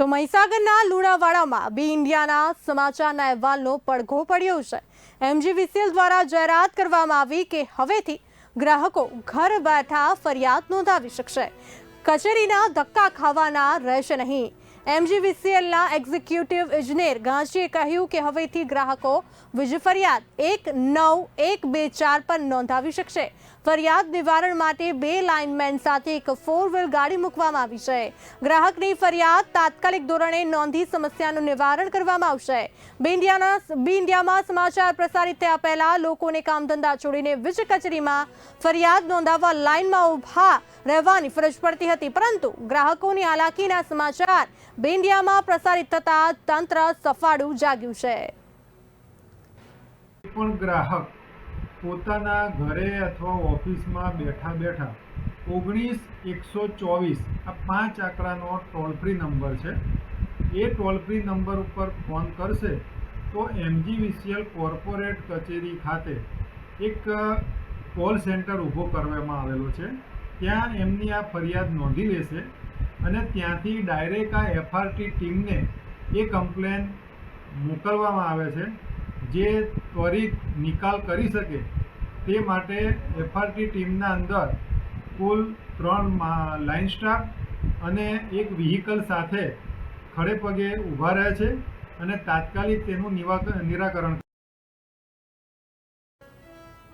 તો મહીસાગરના લુણાવાડામાં બી ઇન્ડિયાના સમાચારના અહેવાલનો પડઘો પડ્યો છે. એમજીવીસીએલ દ્વારા જાહેરાત કરવામાં આવી કે હવેથી ગ્રાહકો ઘર બેઠા ફરિયાદ નોંધાવી શકશે. કચેરીના ધક્કા ખાવાના રહેશે નહીં. એમજીવીસીએલના એક્ઝિક્યુટિવ ઇજનેર ગાંચીએ કહ્યું કે હવેથી ગ્રાહકો વીજ ફરિયાદ એક નવ એક બે ચાર પર નોંધાવી શકશે. ફરિયાદ નિવારણ માટે બે લાઇનમેન સાથે એક ફોર વ્હીલ ગાડી મૂકવામાં આવી છે. ગ્રાહકની ફરિયાદ તાત્કાલિક ધોરણે નોંધી સમસ્યાનું નિવારણ કરવામાં આવશે. બી ઇન્ડિયાના બી ઇન્ડિયામાં સમાચાર પ્રસારિત થયા પહેલા લોકોને કામધંધા છોડીને વીજ કચેરીમાં ફરિયાદ નોંધાવવા લાઇનમાં ઊભા રહેવાની ફરજ પડતી હતી. પરંતુ ગ્રાહકોની હાલાકીના સમાચાર બી ઇન્ડિયામાં પ્રસારિત થતા તંત્ર સફાળું જાગ્યું છે. પણ ગ્રાહક પોતાના ઘરે અથવા ઓફિસમાં બેઠા બેઠા ઓગણીસ, એકસો ચોવીસ આ પાંચ આંકડાનો ટોલ ફ્રી નંબર છે. એ ટોલ ફ્રી નંબર ઉપર ફોન કરશે તો એમજીવીસીએલ કોર્પોરેટ કચેરી ખાતે એક કોલ સેન્ટર ઊભો કરવામાં આવેલો છે. ત્યાં એમની આ ફરિયાદ નોંધી લેશે અને ત્યાંથી ડાયરેક્ટ આ એફઆરટી ટીમને એ કમ્પ્લેન મોકલવામાં આવે છે. જે ત્વરિત નિકાલ કરી શકે તે માટે એફઆરટી ટીમના અંદર કુલ ત્રણ લાઇન સ્ટાફ અને એક વ્હીકલ સાથે ખડે પગે ઊભા રહે છે અને તાત્કાલિક તેનું નિરાકરણ